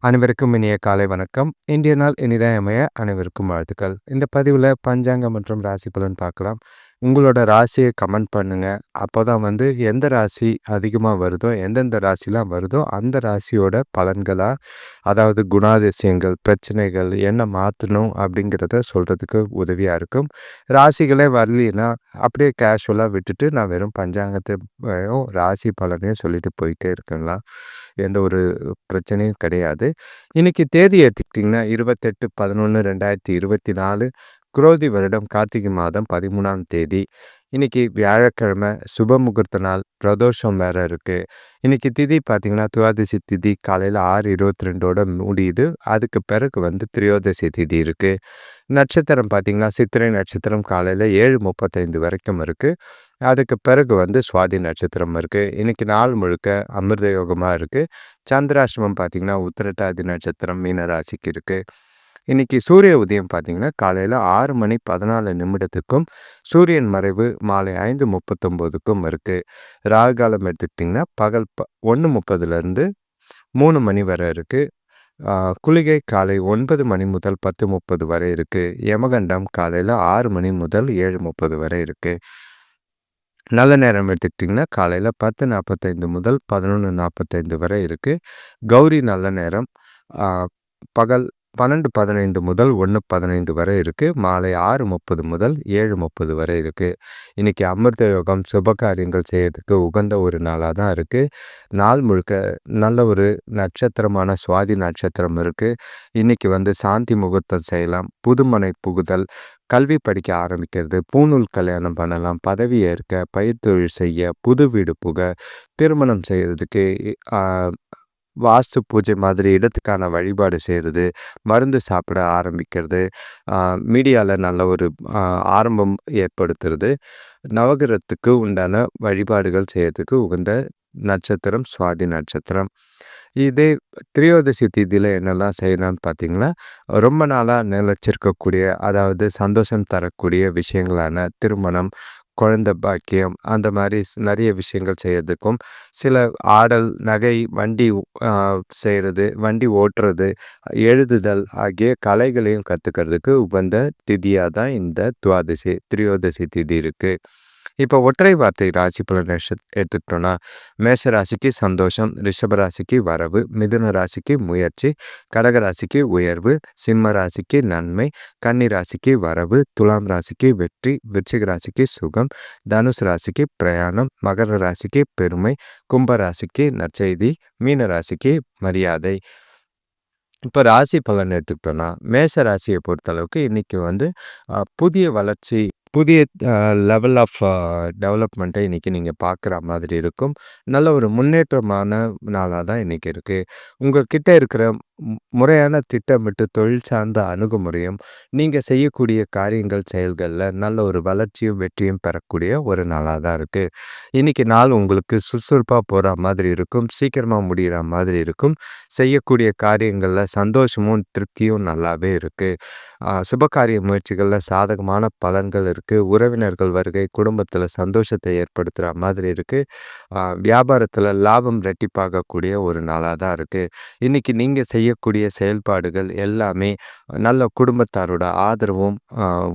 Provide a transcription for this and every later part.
அனைவருக்கும் இனிய காலை வணக்கம். இந்திய நாள் இனிதாக அமைய அனைவருக்கும் வாழ்த்துக்கள். இந்த பதிவில் பஞ்சாங்கம் மற்றும் ராசி பலன் பார்க்கலாம். உங்களோட ராசியை கமெண்ட் பண்ணுங்கள் அப்போ தான் வந்து எந்த ராசி அதிகமாக வருதோ எந்தெந்த ராசிலாம் வருதோ அந்த ராசியோட பலன்களாக அதாவது குணாதிசயங்கள் பிரச்சனைகள் என்ன மாற்றணும் அப்படிங்கிறத சொல்கிறதுக்கு உதவியாக இருக்கும். ராசிகளே வரலின்னா அப்படியே கேஷுவலாக விட்டுட்டு நான் வெறும் பஞ்சாங்கத்தையும் ராசி பலனையும் சொல்லிட்டு போயிட்டே இருக்குங்களா எந்த ஒரு பிரச்சனையும் கிடையாது. இன்றைக்கி தேதி எடுத்துக்கிட்டிங்கன்னா இருபத்தெட்டு பதினொன்று ரெண்டாயிரத்தி இருபத்தி நாலு. குரோதி வருடம் கார்த்திகை மாதம் பதிமூணாம் தேதி. இன்றைக்கி வியாழக்கிழமை சுப முகூர்த்த நாள் பிரதோஷம் வேறு இருக்குது இன்றைக்கி திதி பார்த்திங்கன்னா துவாதசி திதி காலையில் ஆறு இருபத்தி ரெண்டோட முடியுது. அதுக்கு பிறகு வந்து திரியோதசி திதி இருக்குது நட்சத்திரம் பார்த்திங்கன்னா சித்திரை நட்சத்திரம் காலையில் ஏழு முப்பத்தைந்து வரைக்கும் இருக்குது அதுக்கு பிறகு வந்து சுவாதி நட்சத்திரம் இருக்குது இன்றைக்கி நாள் முழுக்க அமிர்த யோகமாக இருக்குது சந்திராஷ்டமம் பார்த்திங்கன்னா உத்திரட்டாதி நட்சத்திரம் மீனராசிக்கு இருக்குது இன்றைக்கி சூரிய உதயம் பார்த்திங்கன்னா காலையில் ஆறு மணி பதினாலு நிமிடத்துக்கும் சூரியன் மறைவு மாலை ஐந்து முப்பத்தொம்போதுக்கும் இருக்குது ராகு காலம் எடுத்துக்கிட்டிங்கன்னா பகல் ப ஒன்று முப்பதுலேருந்து மூணு மணி வரை இருக்குது குளிகை காலை ஒன்பது மணி முதல் பத்து முப்பது வரை இருக்குது யமகண்டம் காலையில் ஆறு மணி முதல் ஏழு முப்பது வரை இருக்குது நல்ல நேரம் எடுத்துக்கிட்டிங்கன்னா காலையில் பத்து நாற்பத்தைந்து முதல் பதினொன்று நாற்பத்தைந்து வரை இருக்குது கௌரி நல்ல நேரம். பகல் பன்னெண்டு பதினைந்து முதல் ஒன்று பதினைந்து வரை இருக்குது மாலை ஆறு முப்பது முதல் ஏழு முப்பது வரை இருக்குது இன்றைக்கி அமிர்த யோகம் சுப காரியங்கள் உகந்த ஒரு நாளாக தான் இருக்குது நாள் முழுக்க நல்ல ஒரு நட்சத்திரமான சுவாதி நட்சத்திரம் இருக்குது இன்றைக்கி வந்து சாந்தி முகூர்த்தம் செய்யலாம். புதுமனை புகுதல் கல்வி படிக்க ஆரம்பிக்கிறது பூநூல் கல்யாணம் பண்ணலாம் பதவி ஏற்க பயிர் தொழில் செய்ய புது வீடு புக திருமணம் செய்கிறதுக்கு வாஸ்து பூஜை மாதிரி இடத்துக்கான வழிபாடு செய்கிறது மருந்து சாப்பிட ஆரம்பிக்கிறது மீடியாவில் நல்ல ஒரு ஆரம்பம் ஏற்படுத்துறது. நவகிரகத்துக்கு உண்டான வழிபாடுகள் செய்யறதுக்கு உகந்த நட்சத்திரம் சுவாதி நட்சத்திரம். இதே திரியோதசி தீதியில் என்னெல்லாம் செய்யலாம்னு பார்த்தீங்கன்னா ரொம்ப நாளாக நிலச்சிருக்கக்கூடிய அதாவது சந்தோஷம் தரக்கூடிய விஷயங்களான திருமணம் குழந்த பாக்கியம் அந்த மாதிரி நிறைய விஷயங்கள் செய்கிறதுக்கும் சில ஆடல் நகை வண்டி செய்கிறது வண்டி ஓட்டுறது எழுதுதல் ஆகிய கலைகளையும் கற்றுக்கிறதுக்கு உகந்த திதியாக தான் இந்த துவாதசி திரியோதசி திதி இருக்குது இப்போ ஒற்றை வார்த்தை ராசி பலன் எடுத்துக்கிட்டோன்னா மேஷ ராசிக்கு சந்தோஷம் ரிஷப ராசிக்கு வரவு மிதுன ராசிக்கு முயற்சி கடக ராசிக்கு உயர்வு சிம்ம ராசிக்கு நன்மை கன்னி ராசிக்கு வரவு துலாம் ராசிக்கு வெற்றி விருச்சிக ராசிக்கு சுகம் தனுஷ் ராசிக்கு பிரயாணம் மகர ராசிக்கு பெருமை கும்ப ராசிக்கு நற்செய்தி மீன ராசிக்கு மரியாதை. இப்போ ராசி பலன் எடுத்துக்கிட்டோன்னா மேஷ ராசியை பொறுத்தளவுக்கு இன்றைக்கி வந்து புதிய வளர்ச்சி புதிய லெவல் ஆஃப் டெவலப்மெண்ட்டை இன்றைக்கி நீங்கள் பார்க்குற மாதிரி இருக்கும். நல்ல ஒரு முன்னேற்றமான நாளாக தான் இன்றைக்கி இருக்குது உங்கள்கிட்ட இருக்கிற முறையான திட்டமிட்டு தொழில் சார்ந்த அணுகுமுறையும் நீங்கள் செய்யக்கூடிய காரியங்கள் செயல்களில் நல்ல ஒரு வளர்ச்சியும் வெற்றியும் பெறக்கூடிய ஒரு நாளாக தான் இருக்குது இன்றைக்கி நாள் உங்களுக்கு சுறுசுறுப்பாக போகிற மாதிரி இருக்கும் சீக்கிரமாக முடிகிற மாதிரி இருக்கும். செய்யக்கூடிய காரியங்களில் சந்தோஷமும் திருப்தியும் நல்லாவே இருக்குது சுபகாரிய முயற்சிகளில் சாதகமான பலன்கள் இருக்குது உறவினர்கள் வருகை குடும்பத்தில் சந்தோஷத்தை ஏற்படுத்துகிற மாதிரி இருக்குது வியாபாரத்தில் லாபம் ரெட்டிப்பாகக்கூடிய ஒரு நாளாக தான் இருக்குது இன்றைக்கி நீங்கள் செய்ய செய்யக்கூடிய செயல்பாடுகள் எல்லாமே நல்ல குடும்பத்தாரோட ஆதரவும்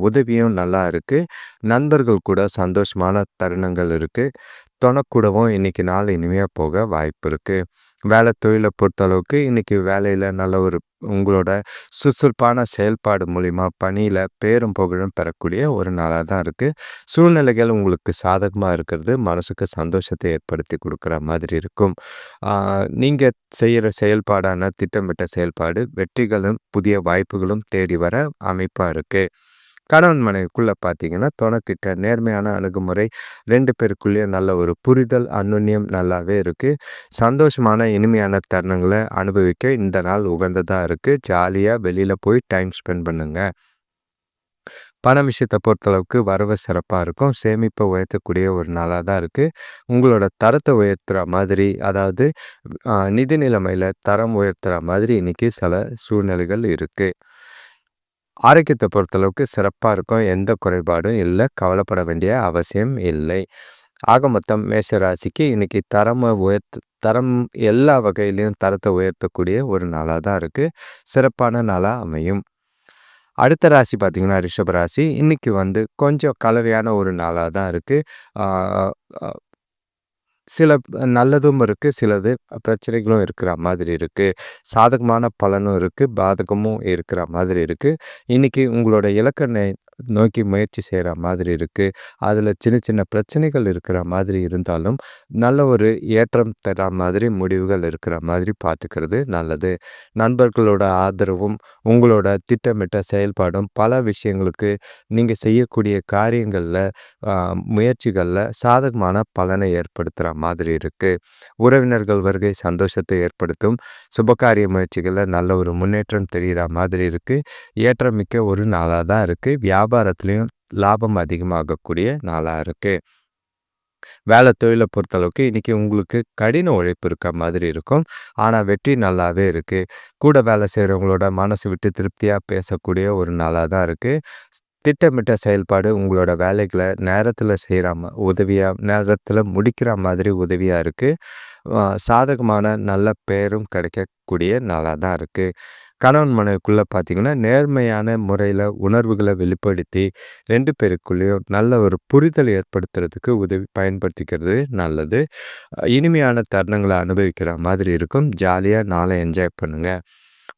உதவியும் நல்லா இருக்குது நண்பர்கள் கூட சந்தோஷமான தருணங்கள் இருக்குது தொணக்கூடவும் இன்றைக்கி நாள் இனிமையாக போக வாய்ப்பு இருக்குது வேலை தொழிலை பொறுத்தளவுக்கு இன்றைக்கி வேலையில் நல்ல ஒரு உங்களோட சுறுசுறுப்பான செயல்பாடு மூலிமா பணியில் பேரும் புகழும் பெறக்கூடிய ஒரு நாளாக தான் இருக்குது சூழ்நிலைகள் உங்களுக்கு சாதகமாக இருக்கிறது. மனசுக்கு சந்தோஷத்தை ஏற்படுத்தி கொடுக்குற மாதிரி இருக்கும். நீங்கள் செய்கிற செயல்பாடான திட்டமிட்ட செயல்பாடு வெற்றிகளும் புதிய வாய்ப்புகளும் தேடி வர அமைப்பாக இருக்குது கணவன் மனைவிக்குள்ளே பார்த்தீங்கன்னா துணைக்கிட்ட நேர்மையான அணுகுமுறை ரெண்டு பேருக்குள்ளேயும் நல்ல ஒரு புரிதல் அன்னுன்யம் நல்லாவே இருக்குது சந்தோஷமான இனிமையான தருணங்களை அனுபவிக்க இந்த நாள் உகந்ததாக இருக்குது ஜாலியாக வெளியில் போய் டைம் ஸ்பெண்ட் பண்ணுங்கள் பண விஷயத்தை பொறுத்தளவுக்கு வரவு சிறப்பாக இருக்கும். சேமிப்பை உயர்த்தக்கூடிய ஒரு நாளாக தான் இருக்குது உங்களோட தரத்தை உயர்த்துகிற மாதிரி அதாவது நிதி நிலைமையில் தரம் உயர்த்துகிற மாதிரி இன்றைக்கி சில சூழ்நிலைகள் இருக்குது ஆரோக்கியத்தை பொறுத்தளவுக்கு சிறப்பாக இருக்கும். எந்த குறைபாடும் இல்லை. கவலைப்பட வேண்டிய அவசியம் இல்லை. ஆக மொத்தம் மேஷராசிக்கு இன்றைக்கி தரமை உயர்த்து தரம் எல்லா வகையிலையும் தரத்தை உயர்த்தக்கூடிய ஒரு நாளாக தான் இருக்குது சிறப்பான நாளாக அமையும். அடுத்த ராசி பார்த்திங்கன்னா ரிஷபராசி இன்றைக்கி வந்து கொஞ்சம் கலவையான ஒரு நாளாக தான் இருக்குது சில நல்லதும் இருக்குது சிலது பிரச்சனைகளும் இருக்கிற மாதிரி இருக்குது சாதகமான பலனும் இருக்குது பாதகமும் இருக்கிற மாதிரி இருக்குது இன்றைக்கி உங்களோட இலக்கணை நோக்கி முயற்சி செய்கிற மாதிரி இருக்குது அதில் சின்ன சின்ன பிரச்சனைகள் இருக்கிற மாதிரி இருந்தாலும் நல்ல ஒரு ஏற்றம் தர மாதிரி முடிவுகள் இருக்கிற மாதிரி பார்த்துக்கிறது நல்லது. நண்பர்களோட ஆதரவும் உங்களோட திட்டமிட்ட செயல்பாடும் பல விஷயங்களுக்கு நீங்கள் செய்யக்கூடிய காரியங்களில் முயற்சிகளில் சாதகமான பலனை ஏற்படுத்துகிற மாதிரி இருக்குது உறவினர்கள் வருகை சந்தோஷத்தை ஏற்படுத்தும். சுபகாரிய முயற்சிகளில் நல்ல ஒரு முன்னேற்றம் தெரிகிற மாதிரி இருக்குது ஏற்றமிக்க ஒரு நாளாக தான் இருக்குது வியாபாரத்துலேயும் லாபம் அதிகமாகக்கூடிய நாளாக இருக்குது வேலை தொழிலை பொறுத்தளவுக்கு இன்றைக்கி உங்களுக்கு கடின உழைப்பு இருக்க மாதிரி இருக்கும். ஆனால் வெற்றி நல்லாவே இருக்குது கூட வேலை செய்கிறவங்களோட மனசு விட்டு திருப்தியாக பேசக்கூடிய ஒரு நாளாக தான் இருக்குது திட்டமிட்ட செயல்பாடு உங்களோட வேலைகளை நேரத்தில் செய்கிற உதவியாக நேரத்தில் முடிக்கிற மாதிரி உதவியாக இருக்குது சாதகமான நல்ல பெயரும் கிடைக்கக்கூடிய நாளாக தான் இருக்குது கணவன் மனைவிக்குள்ளே பார்த்திங்கன்னா நேர்மையான முறையில் உணர்வுகளை வெளிப்படுத்தி ரெண்டு பேருக்குள்ளேயும் நல்ல ஒரு புரிதல் ஏற்படுத்துறதுக்கு உதவி பயன்படுத்திக்கிறது நல்லது. இனிமையான தருணங்களை அனுபவிக்கிற மாதிரி இருக்கும். ஜாலியாக நாளை என்ஜாய் பண்ணுங்கள்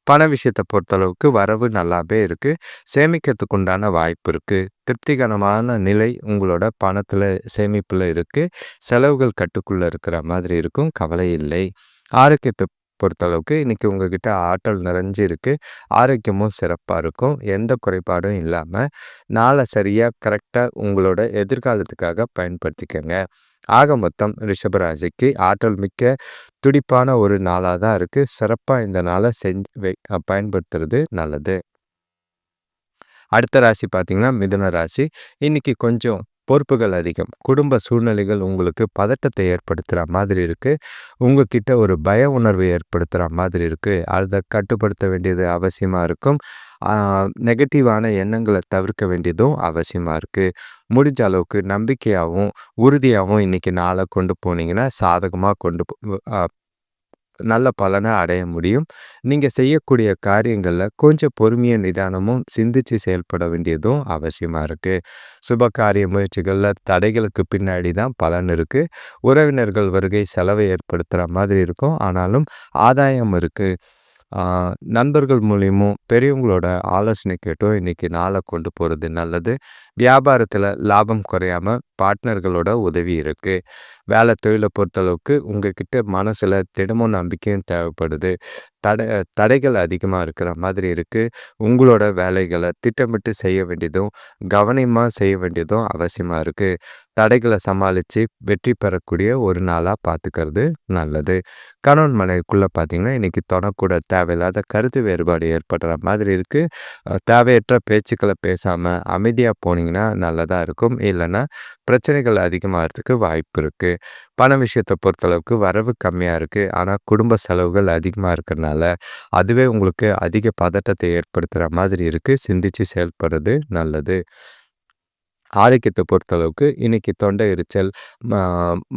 பண விஷயத்தை பொறுத்தளவுக்கு வரவு நல்லாவே இருக்குது சேமிக்கிறதுக்கு உண்டான வாய்ப்பு இருக்குது திருப்திகரமான நிலை உங்களோட பணத்தில் சேமிப்பில் இருக்குது செலவுகள் கட்டுக்குள்ளே இருக்கிற மாதிரி இருக்கும். கவலை இல்லை. ஆரோக்கியத்தை பொறுத்தளவுக்கு இன்றைக்கி உங்ககிட்ட ஆற்றல் நிறைஞ்சு இருக்குது ஆரோக்கியமும் சிறப்பாக இருக்கும். எந்த குறைபாடும் இல்லாமல் நாளை சரியாக கரெக்டாக உங்களோட எதிர்காலத்துக்காக பயன்படுத்திக்கோங்க. ஆக மொத்தம் ரிஷபராசிக்கு ஆற்றல் மிக்க துடிப்பான ஒரு நாளாக தான் இருக்குது சிறப்பாக இந்த நாளை செஞ்சு பயன்படுத்துறது நல்லது. அடுத்த ராசி பார்த்திங்கன்னா மிதுன ராசி. இன்றைக்கி கொஞ்சம் பொறுப்புகள் அதிகம். குடும்ப சூழ்நிலைகள் உங்களுக்கு பதட்டத்தை ஏற்படுத்துகிற மாதிரி இருக்குது உங்ககிட்ட ஒரு பய உணர்வை ஏற்படுத்துகிற மாதிரி இருக்குது அதை கட்டுப்படுத்த வேண்டியது அவசியமாக இருக்கும். நெகட்டிவான எண்ணங்களை தவிர்க்க வேண்டியதும் அவசியமாக இருக்குது முடிஞ்ச அளவுக்கு நம்பிக்கையாகவும் உறுதியாகவும் இன்றைக்கி நாளை கொண்டு போனீங்கன்னா சாதகமாக கொண்டு நல்ல பலனை அடைய முடியும். நீங்கள் செய்யக்கூடிய காரியங்களில் கொஞ்சம் பொறுமைய நிதானமும் சிந்தித்து செயல்பட வேண்டியதும் அவசியமாக இருக்குது சுப காரிய முயற்சிகளில் தடைகளுக்கு பின்னாடி தான் பலன் இருக்குது உறவினர்கள் வருகை செலவை ஏற்படுத்துகிற மாதிரி இருக்கும். ஆனாலும் ஆதாயம் இருக்குது நண்பர்கள் மூலியமும் பெரியவங்களோட ஆலோசனை கேட்டும் இன்றைக்கி நாளை கொண்டு போகிறது நல்லது. வியாபாரத்தில் லாபம் குறையாமல் பார்ட்னர்களோட உதவி இருக்குது வேலை தொழிலை பொறுத்தளவுக்கு உங்ககிட்ட மனசில் திடமும் நம்பிக்கையும் தேவைப்படுது. தடை தடைகள் அதிகமாக இருக்கிற மாதிரி இருக்குது உங்களோட வேலைகளை திட்டமிட்டு செய்ய வேண்டியதும் கவனமாக செய்ய வேண்டியதும் அவசியமாக இருக்குது தடைகளை சமாளித்து வெற்றி பெறக்கூடிய ஒரு நாளாக பார்த்துக்கிறது நல்லது. கணவன் மனைவிக்குள்ளே பார்த்தீங்கன்னா இன்றைக்கி தொடக்கூட தேவையில்லாத கருத்து வேறுபாடு ஏற்படுற மாதிரி இருக்குது தேவையற்ற பேச்சுக்களை பேசாமல் அமைதியாக போனீங்கன்னா நல்லதாக இருக்கும். இல்லைன்னா பிரச்சனைகள் அதிகமாகிறதுக்கு வாய்ப்பு இருக்குது பண விஷயத்தை பொறுத்தளவுக்கு வரவு கம்மியாக இருக்குது ஆனால் குடும்ப செலவுகள் அதிகமாக இருக்கிறனால அதுவே உங்களுக்கு அதிக பதட்டத்தை ஏற்படுத்துகிற மாதிரி இருக்குது சிந்தித்து செயல்படுறது நல்லது. ஆரோக்கியத்தை பொறுத்தளவுக்கு இன்றைக்கி தொண்டை எரிச்சல்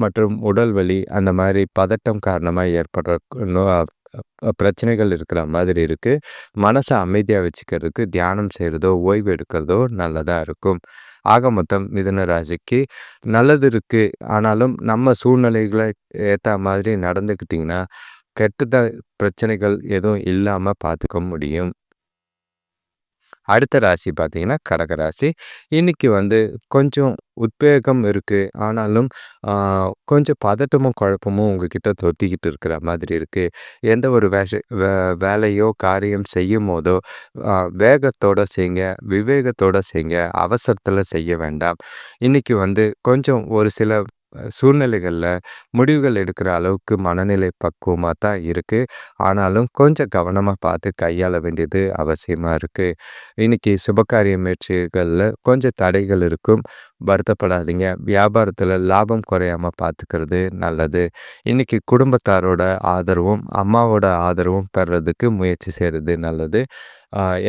மற்றும் உடல் வலி அந்த மாதிரி பதட்டம் காரணமாக ஏற்படுற நோ பிரச்சனைகள் இருக்கிற மாதிரி இருக்குது மனசை அமைதியாக வச்சுக்கிறதுக்கு தியானம் செய்கிறதோ ஓய்வு எடுக்கிறதோ நல்லதாக இருக்கும். ஆக மொத்தம் மிதுன ராசிக்கு நல்லது இருக்குது ஆனாலும் நம்ம சூழ்நிலைகளை ஏற்ற மாதிரி நடந்துக்கிட்டிங்கன்னா கெட்டத பிரச்சனைகள் எதுவும் இல்லாமல் பார்த்துக்க முடியும். அடுத்த ராசி பார்த்தீங்கன்னா கடகராசி இன்றைக்கி வந்து கொஞ்சம் உத்வேகம் இருக்குது ஆனாலும் கொஞ்சம் பதட்டமும் குழப்பமும் உங்ககிட்ட தொத்திக்கிட்டு இருக்கிற மாதிரி இருக்குது எந்த ஒரு வேஷ வே வேலையோ காரியம் செய்யும் போதோ வேகத்தோடு செய்யுங்க விவேகத்தோடு செய்யுங்க அவசரத்தில் செய்ய வேண்டாம். இன்றைக்கி வந்து கொஞ்சம் ஒரு சில சூழ்நிலைகளில் முடிவுகள் எடுக்கிற அளவுக்கு மனநிலை பக்குவமாக தான் இருக்குது ஆனாலும் கொஞ்சம் கவனமாக பார்த்து கையாள வேண்டியது அவசியமாக இருக்குது இன்றைக்கி சுபகாரிய முயற்சிகளில் கொஞ்சம் தடைகள் இருக்கும். வருத்தப்படாதீங்க. வியாபாரத்தில் லாபம் குறையாமல் பார்த்துக்கிறது நல்லது. இன்றைக்கி குடும்பத்தாரோட ஆதரவும் அம்மாவோட ஆதரவும் பெறதுக்கு முயற்சி செய்கிறது நல்லது.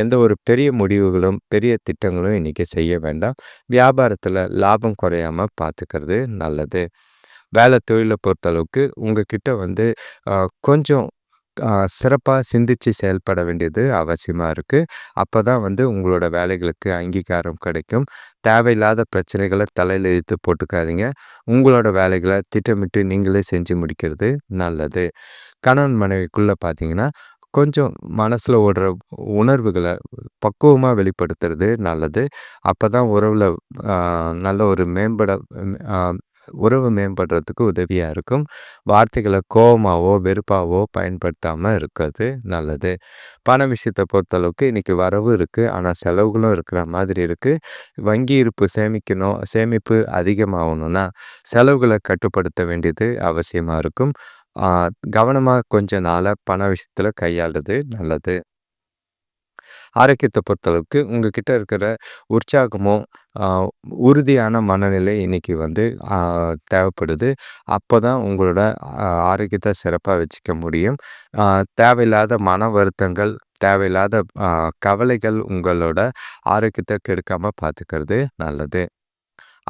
எந்த ஒரு பெரிய முடிவுகளும் பெரிய திட்டங்களும் இன்றைக்கி செய்ய வேண்டாம். வியாபாரத்தில் லாபம் குறையாமல் பார்த்துக்கிறது நல்லது. வேலை தொழிலை பொறுத்தளவுக்கு உங்கக்கிட்ட வந்து கொஞ்சம் சிறப்பாக சிந்தித்து செயல்பட வேண்டியது அவசியமாக இருக்குது அப்போ தான் வந்து உங்களோட வேலைகளுக்கு அங்கீகாரம் கிடைக்கும். தேவையில்லாத பிரச்சனைகளை தலையில் இழுத்து போட்டுக்காதீங்க. உங்களோட வேலைகளை திட்டமிட்டு நீங்களே செஞ்சு முடிக்கிறது நல்லது. கணவன் மனைவிக்குள்ளே பார்த்தீங்கன்னா கொஞ்சம் மனசில் ஓடுற உணர்வுகளை பக்குவமாக வெளிப்படுத்துறது நல்லது. அப்போ தான் உறவில் நல்ல ஒரு மேம்பட உறவு மேம்படுறதுக்கு உதவியாக இருக்கும். வார்த்தைகளை கோபமாகவோ வெறுப்பாகவோ பயன்படுத்தாமல் இருக்கிறது நல்லது. பண விஷயத்தை பொறுத்தளவுக்கு இன்றைக்கி வரவு இருக்குது ஆனால் செலவுகளும் இருக்கிற மாதிரி இருக்குது வங்கி இருப்பு சேமிக்கணும் சேமிப்பு அதிகமாகணும்னா செலவுகளை கட்டுப்படுத்த வேண்டியது அவசியமாக இருக்கும். கவனமாக கொஞ்ச நாளாக பண விஷயத்தில் கையாளுறது நல்லது. ஆரோக்கியத்தை பொறுத்தளவுக்கு உங்ககிட்ட இருக்கிற உற்சாகமும் உறுதியான மனநிலை இன்றைக்கி வந்து தேவைப்படுது. அப்போ தான் உங்களோட ஆரோக்கியத்தை சிறப்பாக வச்சுக்க முடியும். தேவையில்லாத மன வருத்தங்கள் தேவையில்லாத கவலைகள் உங்களோட ஆரோக்கியத்தை கெடுக்காமல் பார்த்துக்கிறது நல்லது.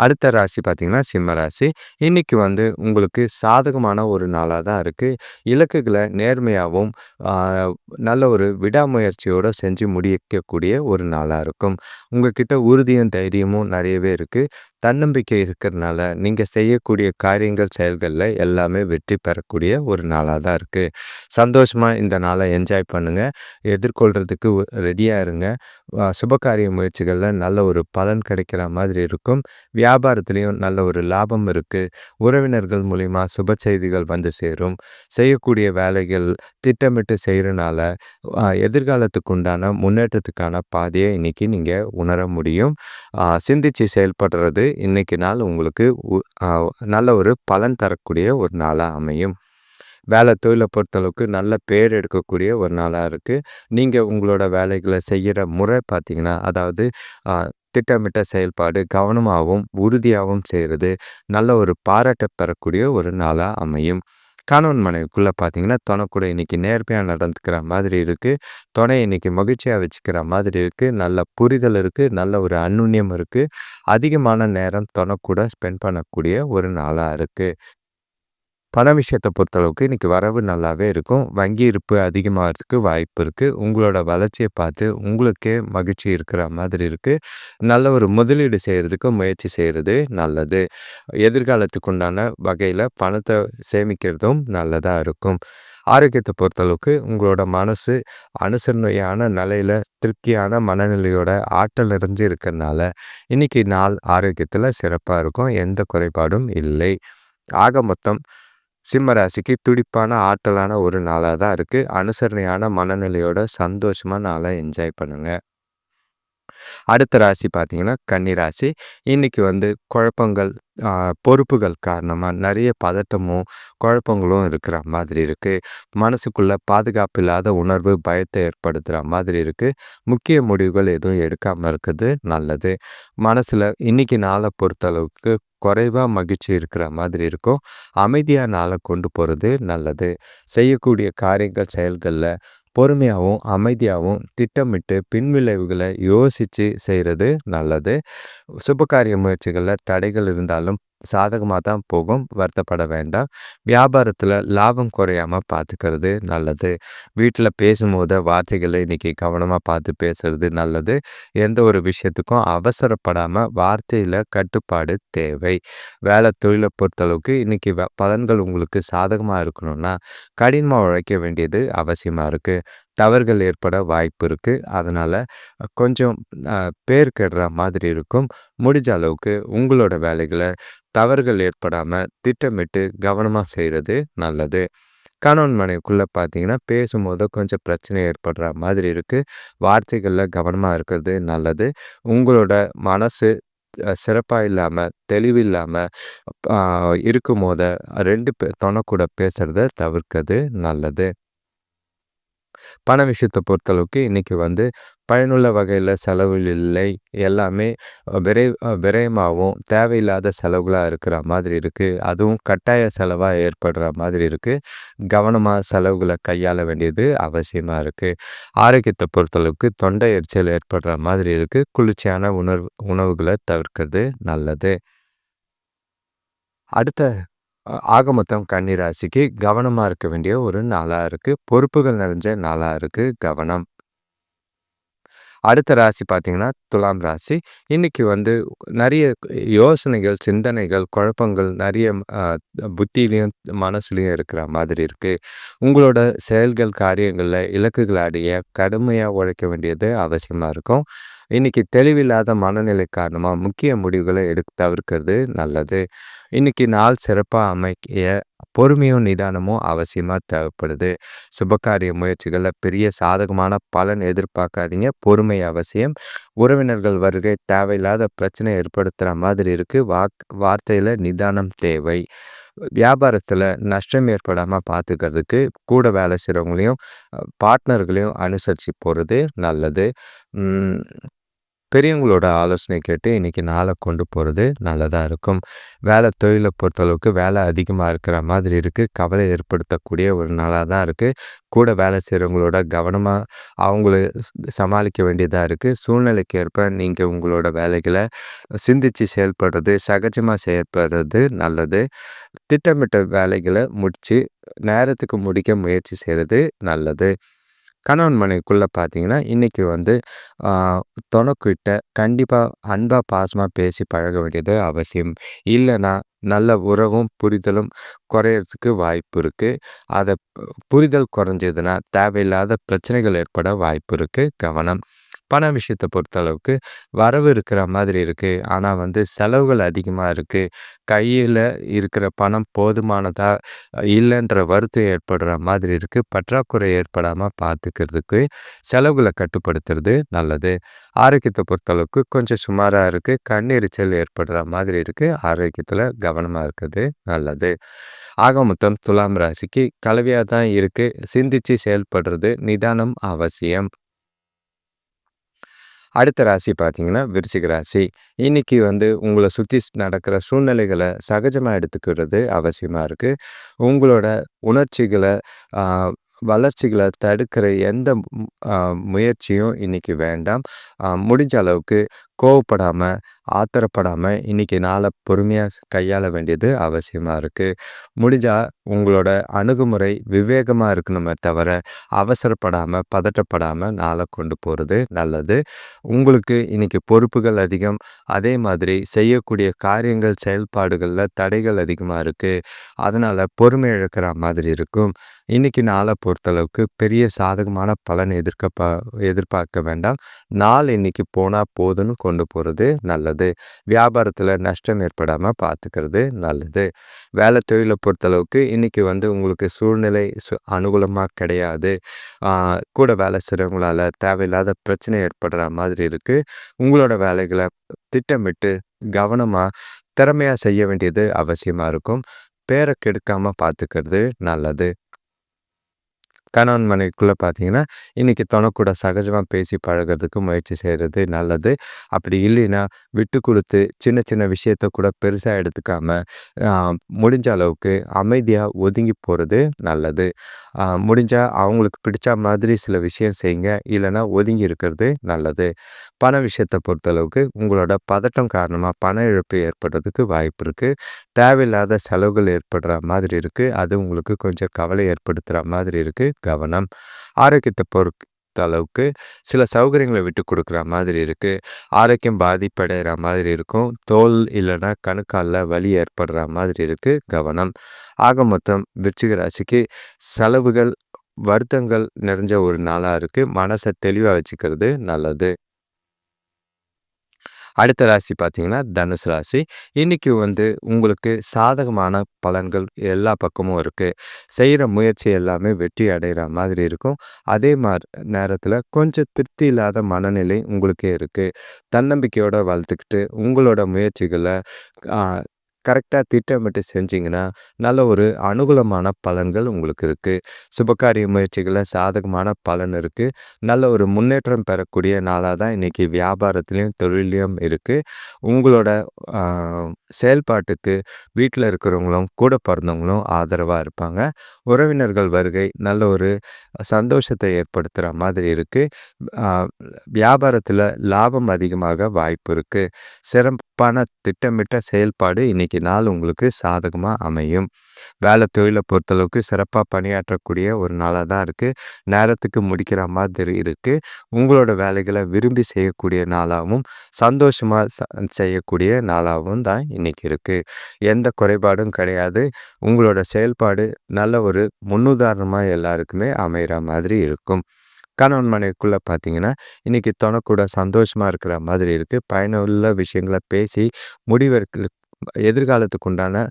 அடுத்த ராசி பார்த்திங்கன்னா சிம்ம ராசி. இன்றைக்கி வந்து உங்களுக்கு சாதகமான ஒரு நாளாக தான் இருக்குது இலக்குகளை நேர்மையாகவும் நல்ல ஒரு விடாமுயற்சியோடு செஞ்சு முடிக்கக்கூடிய ஒரு நாளாக இருக்கும். உங்கள்கிட்ட உறுதியும் தைரியமும் நிறையவே இருக்குது தன்னம்பிக்கை இருக்கிறதுனால நீங்கள் செய்யக்கூடிய காரியங்கள் செயல்களில் எல்லாமே வெற்றி பெறக்கூடிய ஒரு நாளாக தான் இருக்குது சந்தோஷமாக இந்த நாளை என்ஜாய் பண்ணுங்கள் எதிர்கொள்கிறதுக்கு ரெடியாக இருங்க. சுபகாரிய முயற்சிகளில் நல்ல ஒரு பலன் கிடைக்கிற மாதிரி இருக்கும். வியாபாரத்துலேயும் நல்ல ஒரு லாபம் இருக்குது உறவினர்கள் மூலிமா சுப செய்திகள் வந்து சேரும். செய்யக்கூடிய வேலைகள் திட்டமிட்டு செய்கிறனால எதிர்காலத்துக்கு உண்டான முன்னேற்றத்துக்கான பாதையை இன்றைக்கி நீங்கள் உணர முடியும். சிந்தித்து செயல்படுறது இன்றைக்கி நாள் உங்களுக்கு நல்ல ஒரு பலன் தரக்கூடிய ஒரு நாளாக அமையும். வேலை தொழிலை பொறுத்தளவுக்கு நல்ல பேர் எடுக்கக்கூடிய ஒரு நாளாக இருக்குது நீங்கள் உங்களோட வேலைகளை செய்கிற முறை பார்த்திங்கன்னா அதாவது திட்டமிட்ட செயல்பாடு கவனமாகவும் உறுதியாகவும் செய்கிறது நல்ல ஒரு பாராட்ட பெறக்கூடிய ஒரு நாளாக அமையும். கணவன் மனைவிக்குள்ளே பார்த்தீங்கன்னா துணை கூட இன்றைக்கி நேர்மையாக நடந்துக்கிற மாதிரி இருக்குது துணை இன்றைக்கி மகிழ்ச்சியாக வச்சுக்கிற மாதிரி இருக்குது நல்ல புரிதல் இருக்குது நல்ல ஒரு அன்னுண்ணியம் இருக்குது அதிகமான நேரம் துணை கூட ஸ்பெண்ட் பண்ணக்கூடிய ஒரு நாளாக இருக்குது பண விஷயத்தை பொறுத்தளவுக்கு இன்றைக்கி வரவு நல்லாவே இருக்கும். வங்கி இருப்பு அதிகமாகிறதுக்கு வாய்ப்பு இருக்குது உங்களோட வளர்ச்சியை பார்த்து உங்களுக்கே மகிழ்ச்சி இருக்கிற மாதிரி இருக்குது நல்ல ஒரு முதலீடு செய்கிறதுக்கு முயற்சி செய்கிறது நல்லது. எதிர்காலத்துக்கு உண்டான வகையில் பணத்தை சேமிக்கிறதும் நல்லதாக இருக்கும். ஆரோக்கியத்தை பொறுத்தளவுக்கு உங்களோட மனசு அனுசரணையான நிலையில் திருப்தியான மனநிலையோட ஆற்றல் நிறைஞ்சு இருக்கிறதுனால இன்றைக்கி நாள் ஆரோக்கியத்தில் சிறப்பாக இருக்கும். எந்த குறைபாடும் இல்லை. ஆக மொத்தம் சிம்ம ராசிக்கு துடிப்பான ஆற்றலான ஒரு நாளாக தான் இருக்குது அனுசரணையான மனநிலையோட சந்தோஷமாக நாளை என்ஜாய் பண்ணுங்கள் அடுத்த ராசி பார்த்தீங்கன்னா கன்னி ராசி. இன்றைக்கி வந்து குழப்பங்கள் பொறுப்புகள் காரணமாக நிறைய பதட்டமும் குழப்பங்களும் இருக்கிற மாதிரி இருக்குது மனசுக்குள்ளே பாதுகாப்பு இல்லாத உணர்வு பயத்தை ஏற்படுத்துகிற மாதிரி இருக்குது முக்கிய முடிவுகள் எதுவும் எடுக்காமல் இருக்கிறது நல்லது. மனசில் இன்றைக்கி நாளை பொறுத்தளவுக்கு குறைவாக மகிழ்ச்சி இருக்கிற மாதிரி இருக்கும். அமைதியாக நாளை கொண்டு போகிறது நல்லது. செய்யக்கூடிய காரியங்கள் செயல்களில் பொறுமையாகவும் அமைதியாகவும் திட்டமிட்டு பின்விளைவுகளை யோசித்து செய்கிறது நல்லது. சுபகாரிய முயற்சிகளில் தடைகள் இருந்தாலும் சாதகமாக தான் போகும். வருத்தப்பட வேண்டாம். வியாபாரத்தில் லாபம் குறையாமல் பார்த்துக்கிறது நல்லது. வீட்டில் பேசும்போது வார்த்தைகளை இன்றைக்கி கவனமாக பார்த்து பேசுகிறது நல்லது. எந்த ஒரு விஷயத்துக்கும் அவசரப்படாமல் வார்த்தையில் கட்டுப்பாடு தேவை. வேலை தொழிலை பொறுத்தளவுக்கு இன்றைக்கி பலன்கள் உங்களுக்கு சாதகமாக இருக்கணும்னா கடினமாக உழைக்க வேண்டியது அவசியமாக இருக்குது தவறுகள் ஏற்பட வாய்ப்பு இருக்குது அதனால் கொஞ்சம் பேர் கெடுற மாதிரி இருக்கும். முடிஞ்ச அளவுக்கு உங்களோட வேலைகளை தவறுகள் ஏற்படாமல் திட்டமிட்டு கவனமாக செய்கிறது நல்லது. கணவன் மனைவிக்குள்ளே பார்த்தீங்கன்னா பேசும்போது கொஞ்சம் பிரச்சனை ஏற்படுற மாதிரி இருக்குது வார்த்தைகளில் கவனமாக இருக்கிறது நல்லது. உங்களோட மனசு சிறப்பாக இல்லாமல் தெளிவில்லாமல் இருக்கும் போத ரெண்டு பே தொணக்கூட பேசுகிறத தவிர்க்கிறது நல்லது. பண விஷயத்தை பொறுத்தளவுக்கு இன்றைக்கி வந்து பயனுள்ள வகையில் செலவு இல்லை. எல்லாமே விரை விரயமாகவும் தேவையில்லாத செலவுகளாக இருக்கிற மாதிரி இருக்குது அதுவும் கட்டாய செலவாக ஏற்படுற மாதிரி இருக்குது கவனமாக செலவுகளை கையாள வேண்டியது அவசியமாக இருக்குது ஆரோக்கியத்தை பொறுத்தளவுக்கு தொண்டை எரிச்சல் ஏற்படுற மாதிரி இருக்குது குளிர்ச்சியான உணர்வு உணவுகளை தவிர்க்கிறது நல்லது. அடுத்த ஆக மொத்தம் கன்னி ராசிக்கு கவனமாக இருக்க வேண்டிய ஒரு நாளாக இருக்குது பொறுப்புகள் நிறைஞ்ச நாளாக இருக்குது கவனம். அடுத்த ராசி பார்த்தீங்கன்னா துலாம் ராசி. இன்னைக்கு வந்து நிறைய யோசனைகள் சிந்தனைகள் குழப்பங்கள் நிறைய புத்திலையும் மனசுலையும் இருக்கிற மாதிரி இருக்குது உங்களோட செயல்கள் காரியங்களில் இலக்குகளை அடைய கடுமையாக உழைக்க வேண்டியது அவசியமாக இருக்கும். இன்றைக்கி தெளிவில்லாத மனநிலை காரணமாக முக்கிய முடிவுகளை எடுக்க தவிர்க்கிறது நல்லது. இன்றைக்கி நாள் சிறப்பாக அமைக்க பொறுமையும் நிதானமும் அவசியமாக தேவைப்படுது. சுபகாரிய முயற்சிகளில் பெரிய சாதகமான பலன் எதிர்பார்க்காதீங்க. பொறுமை அவசியம். உறவினர்கள் வருகை தேவையில்லாத பிரச்சனை ஏற்படுத்துகிற மாதிரி இருக்குது வாக் வார்த்தையில் நிதானம் தேவை. வியாபாரத்தில் நஷ்டம் ஏற்படாமல் பார்த்துக்கிறதுக்கு கூட வேலை செய்கிறவங்களையும் பார்ட்னர்களையும் அனுசரித்து போகிறது நல்லது. பெரியவங்களோட ஆலோசனை கேட்டு இன்றைக்கி நாளை கொண்டு போகிறது நல்லதாக இருக்கும். வேலை தொழிலை பொறுத்தளவுக்கு வேலை அதிகமாக இருக்கிற மாதிரி இருக்குது கவலை ஏற்படுத்தக்கூடிய ஒரு நாளாக தான் இருக்குது கூட வேலை செய்கிறவங்களோட கவனமாக அவங்கள சமாளிக்க வேண்டியதாக இருக்குது சூழ்நிலைக்கு ஏற்ப நீங்கள் உங்களோட வேலைகளை சிந்தித்து செயல்படுறது சகஜமாக செயல்படுறது நல்லது. திட்டமிட்ட வேலைகளை முடித்து நேரத்துக்கு முடிக்க முயற்சி செய்கிறது நல்லது. கணவன் மனைவிக்குள்ளே பார்த்தீங்கன்னா இன்றைக்கி வந்து துணைக்கிட்ட கண்டிப்பாக அன்பாக பாசமாக பேசி பழக வேண்டியது அவசியம். இல்லைன்னா நல்ல உறவும் புரிதலும் குறையிறதுக்கு வாய்ப்பு இருக்குது அதை புரிதல் குறைஞ்சதுன்னா தேவையில்லாத பிரச்சனைகள் ஏற்பட வாய்ப்பு இருக்குது கவனம். பண விஷயத்தை பொறுத்தளவுக்கு வரவு இருக்கிற மாதிரி இருக்குது ஆனால் வந்து செலவுகள் அதிகமாக இருக்குது கையில் இருக்கிற பணம் போதுமானதாக இல்லைன்ற வருத்தம் ஏற்படுற மாதிரி இருக்குது பற்றாக்குறை ஏற்படாமல் பார்த்துக்கிறதுக்கு செலவுகளை கட்டுப்படுத்துறது நல்லது. ஆரோக்கியத்தை பொறுத்தளவுக்கு கொஞ்சம் சுமாராக இருக்குது கண்ணெரிச்சல் ஏற்படுற மாதிரி இருக்குது ஆரோக்கியத்தில் கவனமாக இருக்குது நல்லது. ஆக மொத்தம் துலாம் ராசிக்கு கலவையாக தான் இருக்குது சிந்தித்து செயல்படுறது நிதானம் அவசியம். அடுத்த ராசி பார்த்தீங்கன்னா விருச்சிக ராசி. இன்னைக்கு வந்து உங்களை சுற்றி நடக்கிற சூழ்நிலைகளை சகஜமாக எடுத்துக்கிறது அவசியமாக இருக்குது உங்களோட உணர்ச்சிகளை வளர்ச்சிகளை தடுக்கிற எந்த முயற்சியும் இன்றைக்கி வேண்டாம். முடிஞ்ச அளவுக்கு கோவப்படாமல் ஆத்திரப்படாமல் இன்றைக்கி நாளை பொறுமையாக கையாள வேண்டியது அவசியமாக இருக்குது முடிஞ்சால் உங்களோட அணுகுமுறை விவேகமாக இருக்கணுமே தவிர அவசரப்படாமல் பதட்டப்படாமல் நாளை கொண்டு போகிறது நல்லது. உங்களுக்கு இன்றைக்கி பொறுப்புகள் அதிகம். அதே மாதிரி செய்யக்கூடிய காரியங்கள் செயல்பாடுகளில் தடைகள் அதிகமாக இருக்குது அதனால் பொறுமை இழக்கிற மாதிரி இருக்கும். இன்றைக்கி நாளை பொறுத்தளவுக்கு பெரிய சாதகமான பலன் எதிர்க்க எதிர்பார்க்க வேண்டாம். நாள் இன்றைக்கி போனால் போதுன்னு கொண்டு போகிறது நல்லது. வியாபாரத்தில் நஷ்டம் ஏற்படாமல் பார்த்துக்கிறது நல்லது. வேலை தொழிலை பொறுத்தளவுக்கு இன்றைக்கி வந்து உங்களுக்கு சூழ்நிலை சு அனுகூலமாக கிடையாது. கூட வேலை செய்கிறவங்களால தேவையில்லாத பிரச்சனை ஏற்படுற மாதிரி இருக்குது உங்களோட வேலைகளை திட்டமிட்டு கவனமாக திறமையாக செய்ய வேண்டியது அவசியமாக இருக்கும். பேரை கெடுக்காமல் பார்த்துக்கிறது நல்லது. கணவன் மனைவிக்குள்ளே பார்த்தீங்கன்னா இன்றைக்கி தனக்கூட சகஜமாக பேசி பழகிறதுக்கு முயற்சி செய்கிறது நல்லது. அப்படி இல்லைன்னா விட்டு கொடுத்து சின்ன சின்ன விஷயத்த கூட பெருசாக எடுத்துக்காமல் முடிஞ்ச அளவுக்கு அமைதியாக ஒதுங்கி போகிறது நல்லது. முடிஞ்சால் அவங்களுக்கு பிடிச்ச மாதிரி சில விஷயம் செய்யுங்க இல்லைன்னா ஒதுங்கி இருக்கிறது நல்லது. பண விஷயத்தை பொறுத்தளவுக்கு உங்களோட பதட்டம் காரணமாக பண இழப்பு ஏற்படுறதுக்கு வாய்ப்பு இருக்குது தேவையில்லாத செலவுகள் ஏற்படுற மாதிரி இருக்குது அது உங்களுக்கு கொஞ்சம் கவலை ஏற்படுத்துகிற மாதிரி இருக்குது கவனம். ஆரோக்கியத்தை பொறுத்த அளவுக்கு சில சௌகரியங்களை விட்டு கொடுக்குற மாதிரி இருக்குது ஆரோக்கியம் பாதிப்படைகிற மாதிரி இருக்கும். தோல் இல்லைன்னா கணுக்காலில் வலி ஏற்படுற மாதிரி இருக்குது கவனம். ஆக மொத்தம் விருச்சிக ராசிக்கு செலவுகள் வருத்தங்கள் நிறைஞ்ச ஒரு நாளாக இருக்குது மனசை தெளிவாக வச்சுக்கிறது நல்லது. அடுத்த ராசி பார்த்தீங்கன்னா தனுசு ராசி. இன்றைக்கி வந்து உங்களுக்கு சாதகமான பலன்கள் எல்லா பக்கமும் இருக்குது செய்கிற முயற்சி எல்லாமே வெற்றி அடைகிற மாதிரி இருக்கும். அதே மாதிரி நேரத்தில் கொஞ்சம் திருப்தி இல்லாத மனநிலை உங்களுக்கே இருக்குது தன்னம்பிக்கையோடு வளர்த்துக்கிட்டு உங்களோட முயற்சிகளை கரெக்டாக திட்டமிட்டு செஞ்சிங்கன்னா நல்ல ஒரு அனுகூலமான பலன்கள் உங்களுக்கு இருக்குது சுபகாரிய முயற்சிகளில் சாதகமான பலன் இருக்குது நல்ல ஒரு முன்னேற்றம் பெறக்கூடிய நாளாக தான் இன்றைக்கி வியாபாரத்துலேயும் தொழிலையும் இருக்குது உங்களோட செயல்பாட்டுக்கு வீட்டில் இருக்கிறவங்களும் கூட பிறந்தவங்களும் ஆதரவாக இருப்பாங்க. உறவினர்கள் வருகை நல்ல ஒரு சந்தோஷத்தை ஏற்படுத்துகிற மாதிரி இருக்குது வியாபாரத்தில் லாபம் அதிகமாக வாய்ப்பு இருக்குது சிறப்பான திட்டமிட்ட செயல்பாடு இன்றைக்கி நாள் உங்களுக்கு சாதகமாக அமையும். வேலை தொழிலை பொறுத்தளவுக்கு சிறப்பாக பணியாற்றக்கூடிய ஒரு நாளாக தான் இருக்குது நேரத்துக்கு முடிக்கிற மாதிரி இருக்குது உங்களோட வேலைகளை விரும்பி செய்யக்கூடிய நாளாகவும் சந்தோஷமாக செய்யக்கூடிய நாளாகவும் தான் இன்றைக்கி இருக்குது எந்த குறைபாடும் கிடையாது. உங்களோட செயல்பாடு நல்ல ஒரு முன்னுதாரணமாக எல்லாருக்குமே அமைகிற மாதிரி இருக்கும். கணவன் மனைவிக்குள்ளே பார்த்தீங்கன்னா இன்றைக்கி தொணக்கூட சந்தோஷமாக இருக்கிற மாதிரி இருக்குது பயனுள்ள விஷயங்களை பேசி முடிவெடுக்க எதிர்காலத்துக்கு உண்டான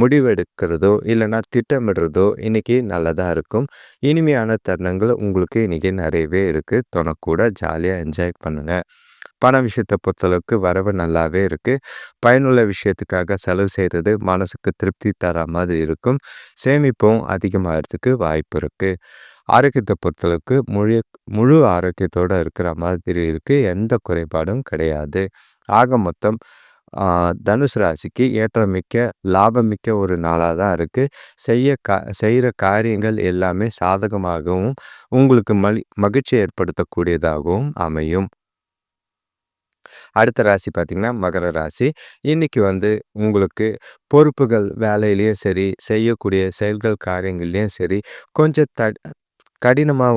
முடிவெடுக்கிறதோ இல்லைன்னா திட்டமிடுறதோ இன்றைக்கி நல்லதாக இருக்கும். இனிமையான தருணங்கள் உங்களுக்கு இன்றைக்கி நிறையவே இருக்குது தொணக்கூட ஜாலியாக என்ஜாய் பண்ணுங்கள் பண விஷயத்தை பொறுத்தளவுக்கு வரவு நல்லாவே இருக்குது பயனுள்ள விஷயத்துக்காக செலவு செய்கிறது மனசுக்கு திருப்தி தர மாதிரி இருக்கும். சேமிப்பும் அதிகமாகிறதுக்கு வாய்ப்பு இருக்குது ஆரோக்கியத்தை பொறுத்தளவுக்கு முழு முழு ஆரோக்கியத்தோடு இருக்கிற மாதிரி இருக்குது எந்த குறைபாடும் கிடையாது. ஆக மொத்தம் தனுசு ராசிக்கு ஏற்றமிக்க லாபமிக்க ஒரு நாளாக தான் இருக்குது செய்ய கா செய்கிற காரியங்கள் எல்லாமே சாதகமாகவும் உங்களுக்கு மலி மகிழ்ச்சி ஏற்படுத்தக்கூடியதாகவும் அமையும். அடுத்த ராசி பார்த்திங்கன்னா மகர ராசி. இன்றைக்கி வந்து உங்களுக்கு பொறுப்புகள் வேலையிலையும் சரி செய்யக்கூடிய செயல்கள் காரியங்கள்லேயும் சரி கொஞ்சம் த கடினமாக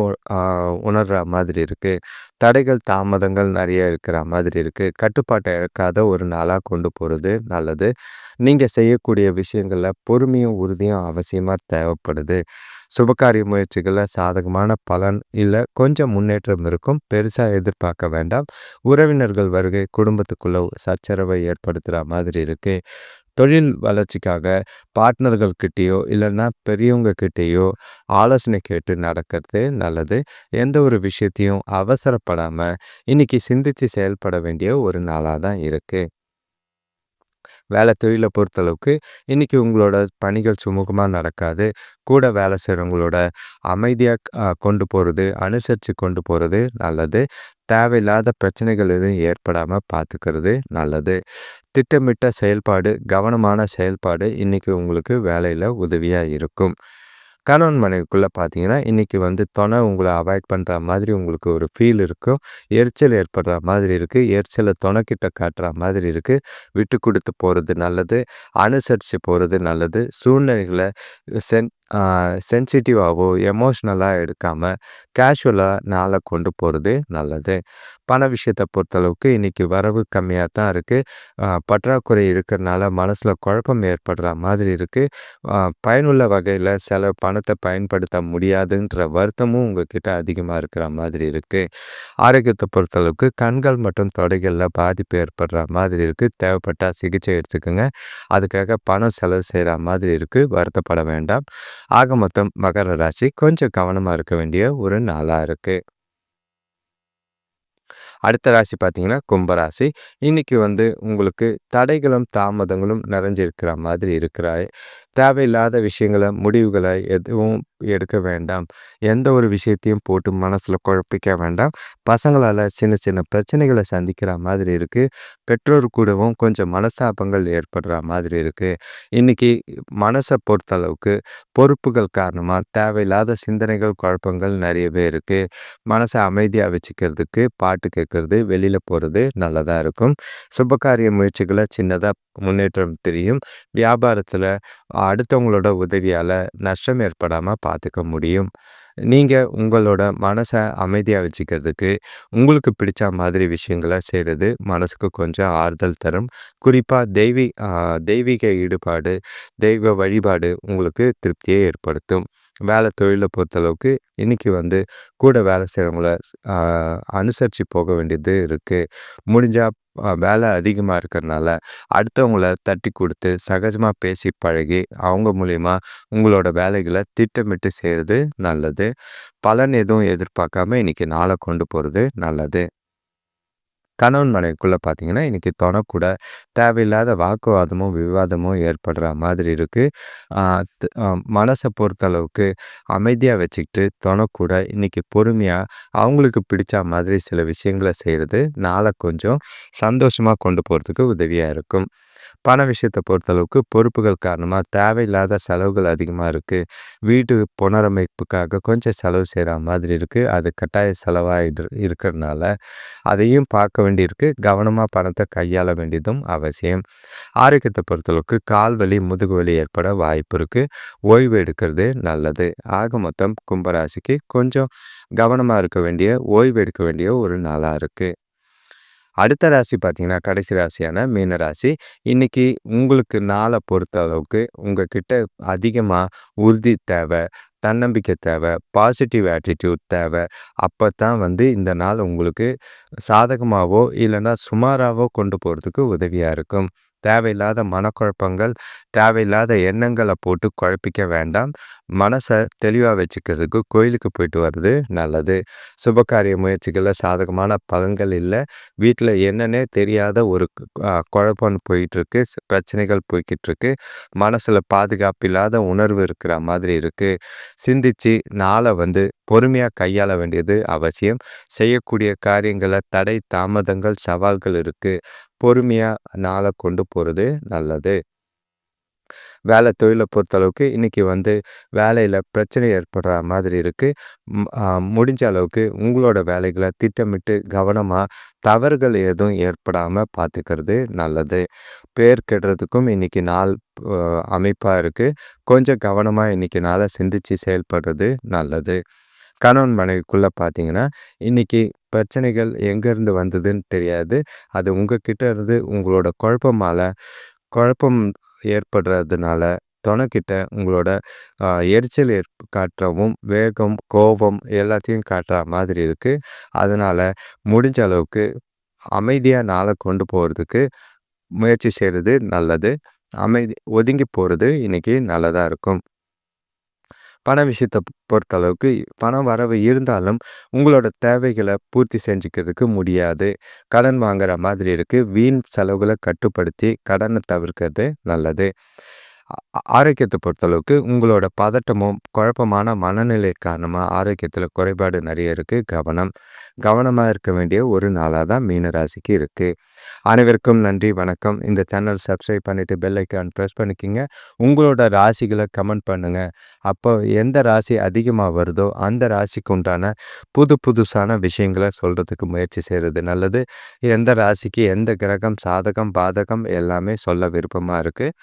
உணர்கிற மாதிரி இருக்குது தடைகள் தாமதங்கள் நிறைய இருக்கிற மாதிரி இருக்குது கட்டுப்பாட்டை இழக்காத ஒரு நாளாக கொண்டு போகிறது நல்லது. நீங்கள் செய்யக்கூடிய விஷயங்களில் பொறுமையும் உறுதியும் அவசியமாக தேவைப்படுது. சுபகாரிய முயற்சிகளில் சாதகமான பலன் இல்லை கொஞ்சம் முன்னேற்றம் இருக்கும். பெருசாக எதிர்பார்க்க வேண்டாம். உறவினர்கள் வருகை குடும்பத்துக்குள்ள சச்சரவை ஏற்படுத்துகிற மாதிரி இருக்குது தொழில் வளர்ச்சிக்காக பார்ட்னர்கள்கிட்டேயோ இல்லைன்னா பெரியவங்கக்கிட்டேயோ ஆலோசனை கேட்டு நடக்கிறது நல்லது. எந்த ஒரு விஷயத்தையும் அவசரப்படாமல் இன்றைக்கி சிந்தித்து செயல்பட வேண்டிய ஒரு நாளாக தான் இருக்குது வேலை தொழிலை பொறுத்தளவுக்கு இன்றைக்கி உங்களோட பணிகள் சுமூகமாக நடக்காது. கூட வேலை செய்கிறவங்களோட அமைதியாக கொண்டு போகிறது அனுசரித்து கொண்டு போகிறது நல்லது. தேவையில்லாத பிரச்சனைகள் எதுவும் ஏற்படாமல் பார்த்துக்கிறது நல்லது. திட்டமிட்ட செயல்பாடு கவனமான செயல்பாடு இன்றைக்கி உங்களுக்கு வேலையில் உதவியாக இருக்கும். கணவன் மனைவிக்குள்ளே பார்த்தீங்கன்னா இன்றைக்கி வந்து துணை உங்களை அவாய்ட் பண்ணுற மாதிரி உங்களுக்கு ஒரு ஃபீல் இருக்கும். எரிச்சல் ஏற்படுற மாதிரி இருக்குது எரிச்சலை துணைக்கிட்ட காட்டுற மாதிரி இருக்குது விட்டு கொடுத்து போகிறது நல்லது. அனுசரித்து போகிறது நல்லது. சூழ்நிலைகளை சென் சென்சிட்டிவாகவோ எமோஷ்னலாக எடுக்காமல் கேஷுவலாக நாளை கொண்டு போகிறது நல்லது. பண விஷயத்தை பொறுத்தளவுக்கு இன்றைக்கி வரவு கம்மியாக தான் இருக்குது பற்றாக்குறை இருக்கிறனால மனசில் குழப்பம் ஏற்படுற மாதிரி இருக்குது பயனுள்ள வகையில் சில பணத்தை பயன்படுத்த முடியாதுன்ற வருத்தமும் உங்ககிட்ட அதிகமாக இருக்கிற மாதிரி இருக்குது ஆரோக்கியத்தை பொறுத்தளவுக்கு கண்கள் மற்றும் தொடைகளில் பாதிப்பு ஏற்படுற மாதிரி இருக்குது தேவைப்பட்டால் சிகிச்சை எடுத்துக்கோங்க. அதுக்காக பணம் செலவு செய்கிற மாதிரி இருக்குது வருத்தப்பட வேண்டாம். ஆக மொத்தம் மகர ராசி கொஞ்சம் கவனமாக இருக்க வேண்டிய ஒரு நாளாக இருக்குது அடுத்த ராசி பார்த்தீங்கன்னா கும்பராசி இன்னைக்கு வந்து உங்களுக்கு தடைகளும் தாமதங்களும் நிறைஞ்சிருக்கிற மாதிரி இருக்கிறாய். தேவையில்லாத விஷயங்களை முடிவுகளை எதுவும் எடுக்க வேண்டாம். எந்த ஒரு விஷயத்தையும் போட்டு மனசில் குழப்பிக்க வேண்டாம். பசங்களால் சின்ன சின்ன பிரச்சனைகளை சந்திக்கிற மாதிரி இருக்குது பெற்றோர் கூடவும் கொஞ்சம் மனஸ்தாபங்கள் ஏற்படுற மாதிரி இருக்குது இன்றைக்கி மனசை பொறுத்தளவுக்கு பொறுப்புகள் காரணமாக தேவையில்லாத சிந்தனைகள் குழப்பங்கள் நிறையவே இருக்குது மனசை அமைதியாக வச்சுக்கிறதுக்கு பாட்டு கேட்குறது வெளியில் போகிறது நல்லதாக இருக்கும். சுபகாரிய முயற்சிகளை சின்னதாக முன்னேற்றம் தெரியும். வியாபாரத்தில் அடுத்தவங்களோட உதவியால் நஷ்டம் ஏற்படாமல் பார்த்துக்க முடியும். நீங்கள் உங்களோட மனசை அமைதியாக வச்சுக்கிறதுக்கு உங்களுக்கு பிடிச்ச மாதிரி விஷயங்களை செய்கிறது மனசுக்கு கொஞ்சம் ஆறுதல் தரும். குறிப்பாக தெய்வீ தெய்வீக ஈடுபாடு தெய்வ வழிபாடு உங்களுக்கு திருப்தியை ஏற்படுத்தும். வேலை தொழிலை பொறுத்தளவுக்கு இன்றைக்கி வந்து கூட வேலை செய்கிறவங்கள அனுசரித்து போக வேண்டியது இருக்குது முடிஞ்சால் வேலை அதிகமாக இருக்கிறனால அடுத்தவங்கள தட்டி கொடுத்து சகஜமாக பேசி பழகி அவங்க மூலிமா உங்களோட வேலைகளை திட்டமிட்டு செய்கிறது நல்லது. பலன் எதுவும் எதிர்பார்க்காம இன்றைக்கி நாளை கொண்டு போகிறது நல்லது. கணவன் மனைவிக்குள்ளே பார்த்தீங்கன்னா இன்றைக்கி தொணக்கூட தேவையில்லாத வாக்குவாதமும் விவாதமும் ஏற்படுற மாதிரி இருக்குது மனசை பொறுத்தளவுக்கு அமைதியாக வச்சுக்கிட்டு தொணக்கூட இன்றைக்கி பொறுமையாக அவங்களுக்கு பிடிச்ச மாதிரி சில விஷயங்களை செய்கிறது நாளை கொஞ்சம் சந்தோஷமாக கொண்டு போகிறதுக்கு உதவியாக இருக்கும். பண விஷயத்தை பொறுத்தளவுக்கு பொறுப்புகள் காரணமாக தேவையில்லாத செலவுகள் அதிகமாக இருக்குது வீட்டு புனரமைப்புக்காக கொஞ்சம் செலவு செய்கிற மாதிரி இருக்குது அது கட்டாய செலவாக இருக்கிறதுனால அதையும் பார்க்க வேண்டியிருக்கு. கவனமாக பணத்தை கையாள வேண்டியதும் அவசியம். ஆரோக்கியத்தை பொறுத்தளவுக்கு கால் வலி முதுகு வலி ஏற்பட வாய்ப்பு இருக்குது ஓய்வு எடுக்கிறது நல்லது. ஆக மொத்தம் கும்பராசிக்கு கொஞ்சம் கவனமாக இருக்க வேண்டிய ஓய்வு எடுக்க வேண்டிய ஒரு நாளாக இருக்குது அடுத்த ராசி பார்த்தீங்கன்னா கடைசி ராசியான மீன ராசி. இன்றைக்கி உங்களுக்கு நாளை பொறுத்த அளவுக்கு உங்ககிட்ட அதிகமாக உறுதி தேவை. தன்னம்பிக்கை தேவை பாசிட்டிவ் ஆட்டிடியூட் தேவை. அப்போ தான் வந்து இந்த நாள் உங்களுக்கு சாதகமாகவோ இல்லைன்னா சுமாராகவோ கொண்டு போகிறதுக்கு உதவியாக இருக்கும். தேவையில்லாத மனக்குழப்பங்கள் தேவையில்லாத எண்ணங்களை போட்டு குழப்பிக்க வேண்டாம். மனசை தெளிவாக வச்சுக்கிறதுக்கு கோயிலுக்கு போயிட்டு வர்றது நல்லது. சுபகாரிய முயற்சிகளில் சாதகமான பலன்கள் இல்லை. வீட்டில் என்னன்னே தெரியாத ஒரு குழப்பம் போயிட்டுருக்கு பிரச்சனைகள் போய்கிட்டு இருக்கு மனசில் பாதுகாப்பு இல்லாத உணர்வு இருக்கிற மாதிரி இருக்குது சிந்திச்சு நாளை வந்து பொறுமையாக கையாள வேண்டியது அவசியம். செய்யக்கூடிய காரியங்களை தடை தாமதங்கள் சவால்கள் இருக்குது பொறுமையாக நாளை கொண்டு போகிறது நல்லது. வேலை தொழிலை பொறுத்தளவுக்கு இன்றைக்கி வந்து வேலையில் பிரச்சனை ஏற்படுற மாதிரி இருக்குது முடிஞ்ச அளவுக்கு உங்களோட வேலைகளை திட்டமிட்டு கவனமாக தவறுகள் எதுவும் ஏற்படாமல் பார்த்துக்கிறது நல்லது. பேர் கெடுறதுக்கும் இன்றைக்கி நாள் அமைப்பாக இருக்குது கொஞ்சம் கவனமாக இன்றைக்கி நாளை சிந்தித்து செயல்படுறது நல்லது. கணவன் மனைவிக்குள்ளே பார்த்தீங்கன்னா இன்றைக்கி பிரச்சனைகள் எங்கேருந்து வந்ததுன்னு தெரியாது. அது உங்ககிட்ட இருந்து உங்களோட குழப்பமால் குழப்பம் ஏற்படுறதுனால துணைக்கிட்ட உங்களோட எரிச்சல் ஏற் காட்டுறவும் வேகம் கோபம் எல்லாத்தையும் காட்டுற மாதிரி இருக்குது அதனால் முடிஞ்ச அளவுக்கு அமைதியாக நாளை கொண்டு போகிறதுக்கு முயற்சி செய்கிறது நல்லது. அமைதி ஒதுங்கி போகிறது இன்றைக்கி நல்லதாக இருக்கும். பண விஷயத்தை பொறுத்தளவுக்கு பணம் வரவு இருந்தாலும் உங்களோட தேவைகளை பூர்த்தி செஞ்சுக்கிறதுக்கு முடியாது. கடன் வாங்குற மாதிரி இருக்குது வீண் செலவுகளை கட்டுப்படுத்தி கடனை தவிர்க்கிறது நல்லது. ஆரோக்கியத்தை பொறுத்தளவுக்கு உங்களோட பதட்டமும் குழப்பமான மனநிலை காரணமாக ஆரோக்கியத்தில் குறைபாடு நிறைய இருக்குது கவனம் கவனமாக இருக்க வேண்டிய ஒரு நாளாக தான் மீன ராசிக்கு இருக்குது அனைவருக்கும் நன்றி வணக்கம். இந்த சேனல் சப்ஸ்கிரைப் பண்ணிவிட்டு பெல் ஐக்கான் ப்ரெஸ் பண்ணிக்கிங்க. உங்களோட ராசிகளை கமெண்ட் பண்ணுங்கள் அப்போ எந்த ராசி அதிகமாக வருதோ அந்த ராசிக்கு உண்டான புது புதுசான விஷயங்களை சொல்கிறதுக்கு முயற்சி செய்கிறது நல்லது. எந்த ராசிக்கு எந்த கிரகம் சாதகம் பாதகம் எல்லாமே சொல்ல விருப்பமாக இருக்குது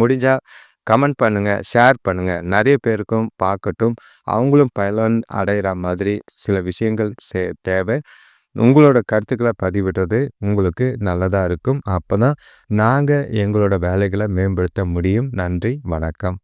முடிஞ்சால் கமெண்ட் பண்ணுங்கள் ஷேர் பண்ணுங்கள் நிறைய பேருக்கும் பார்க்கட்டும். அவங்களும் பலன் அடைகிற மாதிரி சில விஷயங்கள் சே தேவை. உங்களோட கருத்துக்களை பதிவிடுறது உங்களுக்கு நல்லதாக இருக்கும். அப்போ தான் நாங்கள் எங்களோட வேலைகளை மேம்படுத்த முடியும். நன்றி வணக்கம்.